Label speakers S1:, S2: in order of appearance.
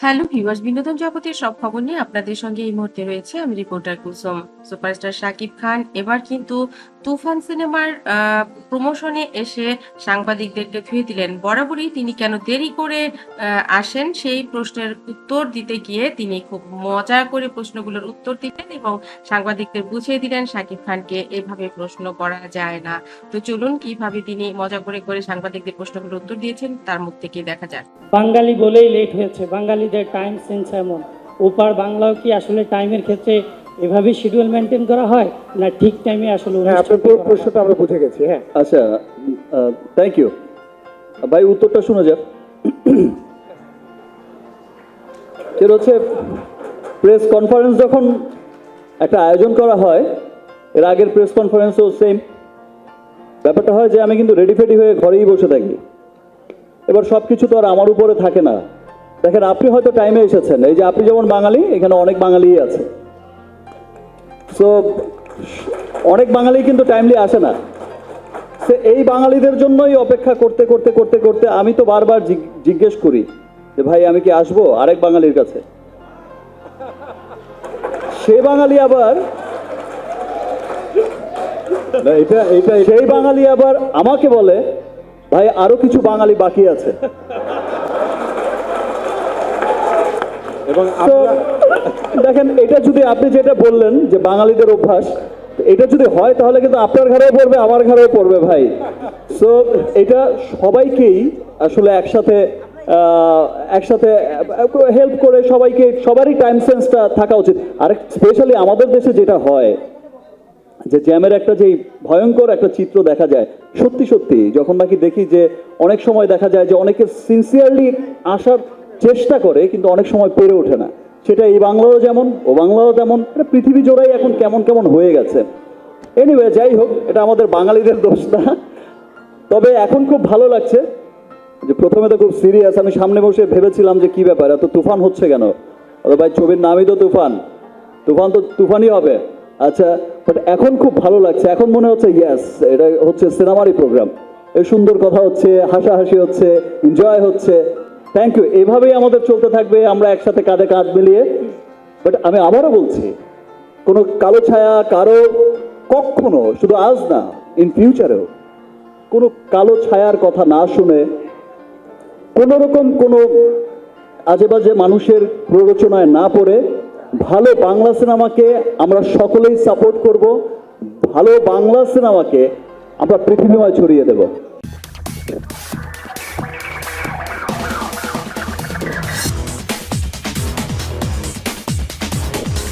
S1: Hello viewers, বিনোদন জগতের সব খবর নিয়ে আপনাদের সঙ্গে এই মুহূর্তে রয়েছে আমি রিপোর্টার কুসুম সুপারস্টার শাকিব খান। এবার কিন্তু তুফান সিনেমার প্রমোশনে এসে সাংবাদিকদেরকে ধুয়ে দিলেন। বরাবরই তিনি কেন দেরি করে আসেন সেই প্রশ্নের উত্তর দিতে গিয়ে তিনি খুব মজা করে প্রশ্নগুলোর উত্তর দিলেন এবং সাংবাদিকদের বুঝিয়ে দিলেন শাকিব খানকে এভাবে প্রশ্ন করা যায় না। তো চলুন কীভাবে তিনি মজা করে করে সাংবাদিকদের প্রশ্নগুলোর উত্তর দিয়েছেন, তার মুখ থেকে দেখা যাক।
S2: বাঙালি বলেই লেট হয়েছে। বাঙালিদের টাইম সেন্স এমন। ওপার বাংলাও কি আসলে টাইমের ক্ষেত্রে এভাবে শিডিউল মেনটেন করা হয়? না ঠিক টাইমে আসলে
S3: হ্যাঁ আপনার পুরো প্রশ্নটা আমরা বুঝে গেছি হ্যাঁ।
S4: আচ্ছা থ্যাংক ইউ ভাই উত্তরটা শোনা যাক। এর হচ্ছে প্রেস কনফারেন্স যখন একটা আয়োজন করা হয় এর আগের প্রেস কনফারেন্সও সেম ব্যাপারটা হয় যে আমি কিন্তু রেডি ফেডি হয়ে ঘরেই বসে থাকি। এবার সব কিছু তো আর আমার উপরে থাকে না। দেখেন আপনি হয়তো টাইমে এসেছেন। এই যে আপনি যেমন বাঙালি এখানে অনেক বাঙালিই আছে। সো অনেক বাঙালি কিন্তু টাইমলি আসে না। সে এই বাঙালিদের জন্যই অপেক্ষা করতে করতে করতে করতে আমি তো বারবার জিজ্ঞেস করি যে ভাই আমি কি আসব আরেক বাঙালির কাছে? সে বাঙালি আবার
S3: এটা এটা
S4: সেই বাঙালি আবার আমাকে বলে ভাই আরও কিছু বাঙালি বাকি আছে।
S3: এবং
S4: দেখেন এটা যদি আপনি যেটা বললেন যে বাঙালিদের অভ্যাস এটা যদি হয় তাহলে কিন্তু আপনার ঘরেও পড়বে আমার ঘরেও পড়বে ভাই। সো এটা সবাইকেই আসলে একসাথে একসাথে হেল্প করে সবাইকে সবারই টাইম সেন্সটা থাকা উচিত। আর স্পেশালি আমাদের দেশে যেটা হয় যে জ্যামের একটা যে ভয়ঙ্কর একটা চিত্র দেখা যায় সত্যি সত্যি যখন নাকি দেখি যে অনেক সময় দেখা যায় যে অনেকে সিনসিয়ারলি আসার চেষ্টা করে, কিন্তু অনেক সময় পেরে ওঠে না। সেটা এই বাংলাও যেমন, ও বাংলাও তেমন, এটা পৃথিবী জোড়াই এখন কেমন কেমন হয়ে গেছে। এনিওয়ে যাই হোক, এটা আমাদের বাঙালিদের দোষ না। তবে এখন খুব ভালো লাগছে যে প্রথমে তো খুব সিরিয়াস আমি সামনে বসে ভেবেছিলাম যে কি ব্যাপার, এত তুফান হচ্ছে কেন? অত ভাই, ছবির নামই তো তুফান। তুফান তো তুফানই হবে। আচ্ছা বাট এখন খুব ভালো লাগছে। এখন মনে হচ্ছে ইয়েস এটা হচ্ছে সিনেমারই প্রোগ্রাম এই সুন্দর কথা হচ্ছে, হাসাহাসি হচ্ছে এনজয় হচ্ছে। থ্যাংক ইউ এভাবেই আমাদের চলতে থাকবে, আমরা একসাথে কাঁধে কাঁধ মিলিয়ে। বাট আমি আবারও বলছি, কোনো কালো ছায়া, কারও কখনো, শুধু আজ না ইন ফিউচারেও কোনো কালো ছায়ার কথা না শুনে, কোনো রকম কোনো আজে বাজে মানুষের প্ররোচনায় না পড়ে, ভালো বাংলা সিনেমাকে আমরা সকলেই সাপোর্ট করব, ভালো বাংলা সিনেমাকে আমরা পৃথিবীময় ছড়িয়ে দেব।